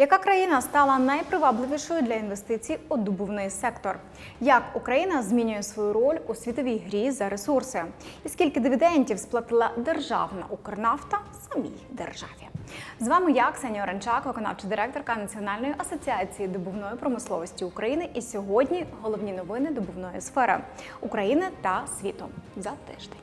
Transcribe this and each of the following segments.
Яка країна стала найпривабливішою для інвестицій у добувний сектор? Як Україна змінює свою роль у світовій грі за ресурси? І скільки дивідендів сплатила державна Укрнафта самій державі? З вами я, Ксенія Оранчак, виконавча директорка Національної асоціації добувної промисловості України. І сьогодні головні новини добувної сфери України та світу за тиждень.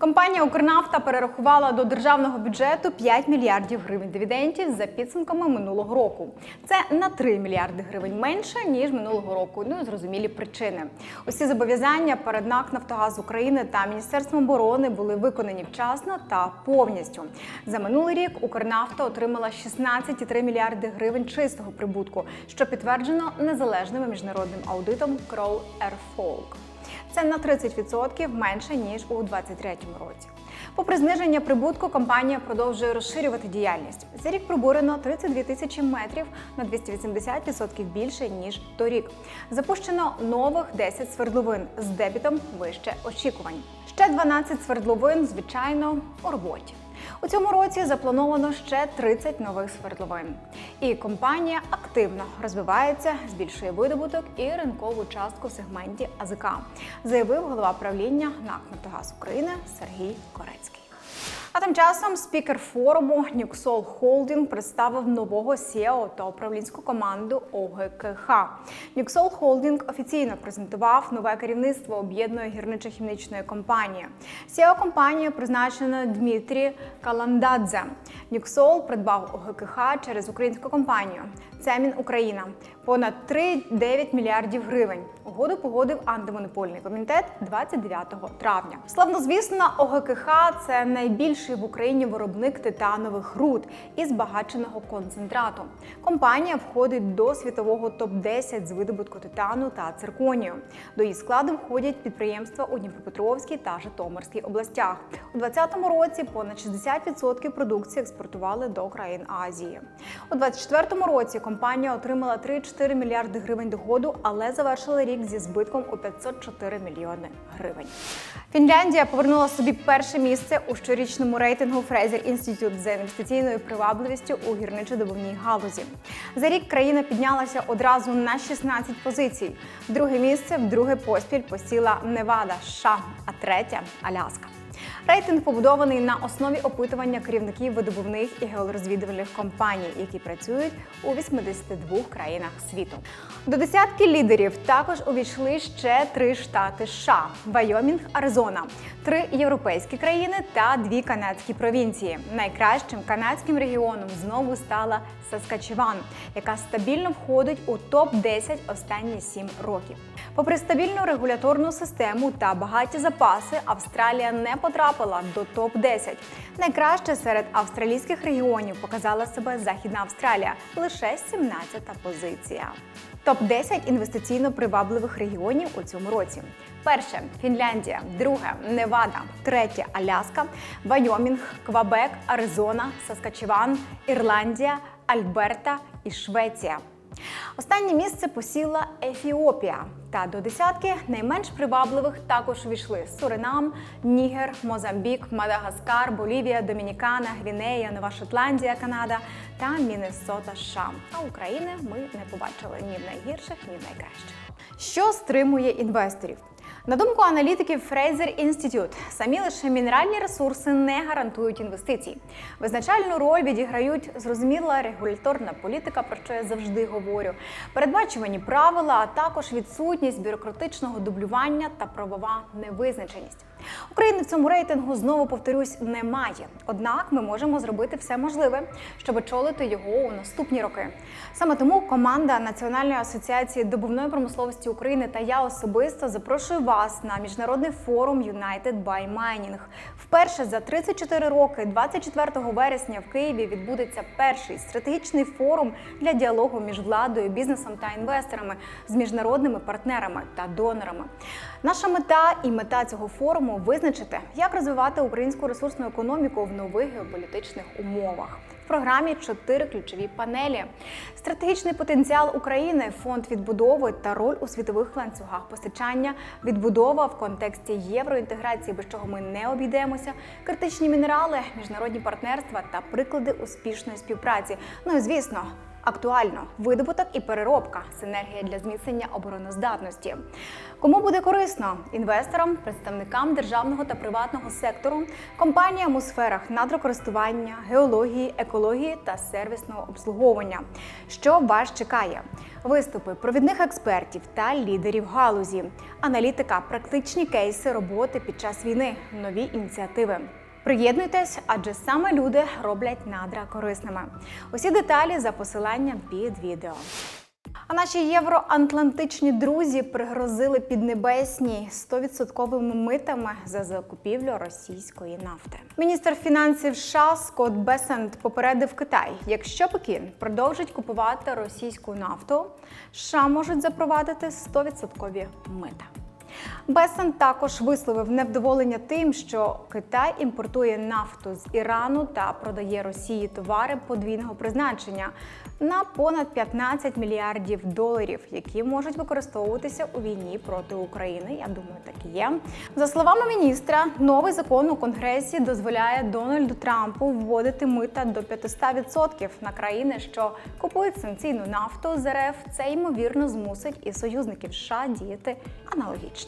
Компанія Укрнафта перерахувала до державного бюджету 5 мільярдів гривень дивідендів за підсумками минулого року. Це на 3 мільярди гривень менше ніж минулого року. Ну і зрозумілі причини. Усі зобов'язання перед НАК Нафтогаз України та Міністерством оборони були виконані вчасно та повністю. За минулий рік Укрнафта отримала 16,3 мільярди гривень чистого прибутку, що підтверджено незалежним міжнародним аудитом Crow Airfolk. Це на 30% менше ніж у 2023 році. Попри зниження прибутку, компанія продовжує розширювати діяльність. За рік пробурено 32 тисячі метрів на 280% більше ніж торік. Запущено нових 10 свердловин з дебітом вище очікувань. Ще 12 свердловин, звичайно, у роботі. У цьому році заплановано ще 30 нових свердловин. І компанія активно розвивається, збільшує видобуток і ринкову частку в сегменті АЗК, заявив голова правління НАК «Нафтогаз України Сергій Корецький. А тим часом спікер форуму Нюксол Холдінг представив нового CEO та управлінську команду ОГКХ. Нюксол Холдінг офіційно презентував нове керівництво об'єднаної гірничо-хімічної компанії. CEO компанія призначена Дмитрі Каландадзе. Нюксол придбав ОГКХ через українську компанію. Цемін Україна понад 3,9 мільярдів гривень. Угоду погодив антимонопольний комітет 29 травня. Славнозвісна ОГКХ це найбільший в Україні виробник титанових руд і збагаченого концентрату. Компанія входить до світового топ 10 з видобутку титану та цирконію. До її складу входять підприємства у Дніпропетровській та Житомирській областях. У 2020 році понад 60% продукції експортували до країн Азії. У 2024 році компанія отримала 3,4 мільярди гривень доходу, але завершила рік зі збитком у 504 мільйони гривень. Фінляндія повернула собі перше місце у щорічному рейтингу Fraser Institute за інвестиційною привабливістю у гірничо-добувній галузі. За рік країна піднялася одразу на 16 позицій. Друге місце вдруге поспіль посіла Невада, США, а третє Аляска. Рейтинг побудований на основі опитування керівників видобувних і геологорозвідувальних компаній, які працюють у 82 країнах світу. До десятки лідерів також увійшли ще три штати США: Вайомінг, Аризона, три європейські країни та дві канадські провінції. Найкращим канадським регіоном знову стала Саскачеван, яка стабільно входить у топ 10 останні 7 років. Попри стабільну регуляторну систему та багаті запаси, Австралія не потрапила до топ 10 Найкраще серед австралійських регіонів показала себе Західна Австралія лише 17-та позиція. Топ 10 інвестиційно привабливих регіонів у цьому році. Перше Фінляндія, друге Невада, третє Аляска, Вайомінг, Квабек, Аризона, Саскачеван, Ірландія, Альберта і Швеція. Останнє місце посіла Ефіопія. Та до десятки найменш привабливих також увійшли Суринам, Нігер, Мозамбік, Мадагаскар, Болівія, Домінікана, Гвінея, Нова Шотландія, Канада та Міннесота США. А України ми не побачили ні в найгірших, ні в найкращих. Що стримує інвесторів? На думку аналітиків Fraser Institute, самі лише мінеральні ресурси не гарантують інвестицій. Визначальну роль відіграють зрозуміла регуляторна політика, про що я завжди говорю, передбачувані правила, а також відсутність бюрократичного дублювання та правова невизначеність. України в цьому рейтингу знову повторюсь немає. Однак ми можемо зробити все можливе, щоб очолити його у наступні роки. Саме тому команда Національної асоціації добувної промисловості України та я особисто запрошую вас на міжнародний форум United by Mining. Вперше за 34 роки, 24 вересня в Києві відбудеться перший стратегічний форум для діалогу між владою, бізнесом та інвесторами з міжнародними партнерами та донорами. Наша мета і мета цього форуму визначити, як розвивати українську ресурсну економіку в нових геополітичних умовах. В програмі чотири ключові панелі: стратегічний потенціал України, фонд відбудови та роль у світових ланцюгах постачання, відбудова в контексті євроінтеграції, без чого ми не обійдемося, критичні мінерали, міжнародні партнерства та приклади успішної співпраці. Ну і звісно. Актуально видобуток і переробка, синергія для зміцнення обороноздатності. Кому буде корисно інвесторам, представникам державного та приватного сектору, компаніям у сферах надрокористування, геології, екології та сервісного обслуговування. Що вас чекає? Виступи провідних експертів та лідерів галузі, аналітика, практичні кейси роботи під час війни, нові ініціативи. Приєднуйтесь, адже саме люди роблять надра корисними. Усі деталі за посиланням під відео. А наші євроатлантичні друзі пригрозили піднебесні 100% митами за закупівлю російської нафти. Міністр фінансів США Скотт Бесент попередив Китай: якщо Пекін продовжить купувати російську нафту, США можуть запровадити 100% мита. Бесен також висловив невдоволення тим, що Китай імпортує нафту з Ірану та продає Росії товари подвійного призначення на понад 15 мільярдів доларів, які можуть використовуватися у війні проти України. Я думаю, так і є. За словами міністра, новий закон у конгресі дозволяє Дональду Трампу вводити мита до 500% на країни, що купують санкційну нафту з РФ. Це ймовірно змусить і союзників США діяти аналогічно.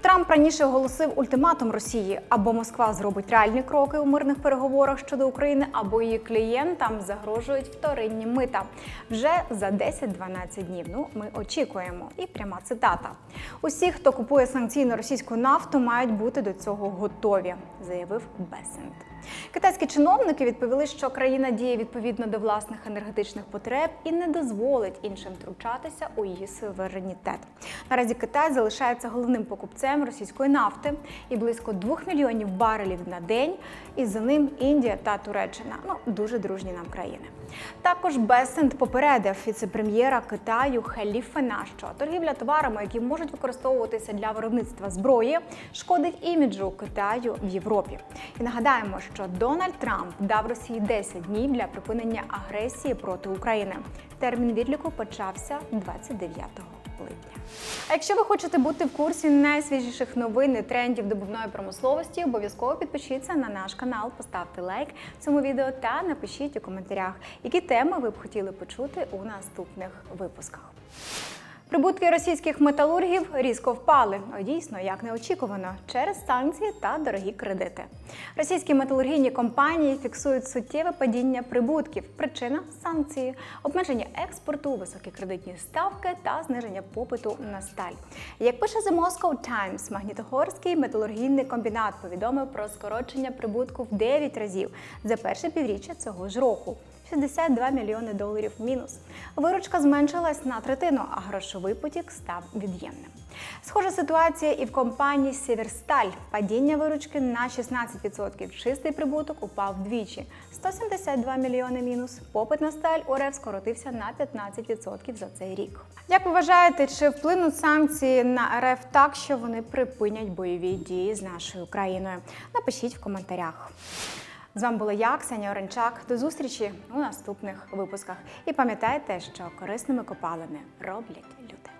Трамп раніше оголосив ультиматум Росії або Москва зробить реальні кроки у мирних переговорах щодо України, або її клієнтам загрожують вторинні мита вже за 10-12 днів. Ну ми очікуємо. І пряма цитата: усі, хто купує санкційну російську нафту, мають бути до цього готові, заявив Бесент. Китайські чиновники відповіли, що країна діє відповідно до власних енергетичних потреб і не дозволить іншим втручатися у її суверенітет. Наразі Китай залишається головним покупцем російської нафти і близько 2 мільйонів барелів на день. І за ним Індія та Туреччина ну дуже дружні нам країни. Також Бесент попередив віце-прем'єра Китаю Хеліфена, що торгівля товарами, які можуть використовуватися для виробництва зброї, шкодить іміджу Китаю в Європі. І нагадаємо, що Дональд Трамп дав Росії 10 днів для припинення агресії проти України. Термін відліку почався 29 липня. А якщо ви хочете бути в курсі найсвіжіших новин і трендів добувної промисловості, обов'язково підпишіться на наш канал, поставте лайк цьому відео та напишіть у коментарях, які теми ви б хотіли почути у наступних випусках. Прибутки російських металургів різко впали. Дійсно, як неочікувано, через санкції та дорогі кредити. Російські металургійні компанії фіксують суттєве падіння прибутків. Причина санкції, обмеження експорту, високі кредитні ставки та зниження попиту на сталь. Як пише The Moscow Times, Магнітогорський металургійний комбінат повідомив про скорочення прибутку в 9 разів за перше півріччя цього ж року. 62 мільйони доларів мінус. Виручка зменшилась на третину, а грошовий потік став від'ємним. Схожа ситуація і в компанії Сіверсталь. Падіння виручки на 16%. Чистий прибуток упав вдвічі. 172 мільйони мінус. Попит на сталь у скоротився на 15% за цей рік. Як ви вважаєте, чи вплинуть санкції на РФ так, що вони припинять бойові дії з нашою країною? Напишіть в коментарях. З вами була я, Ксенія Оренчак. До зустрічі у наступних випусках. І пам'ятайте, що корисними копалини роблять люди.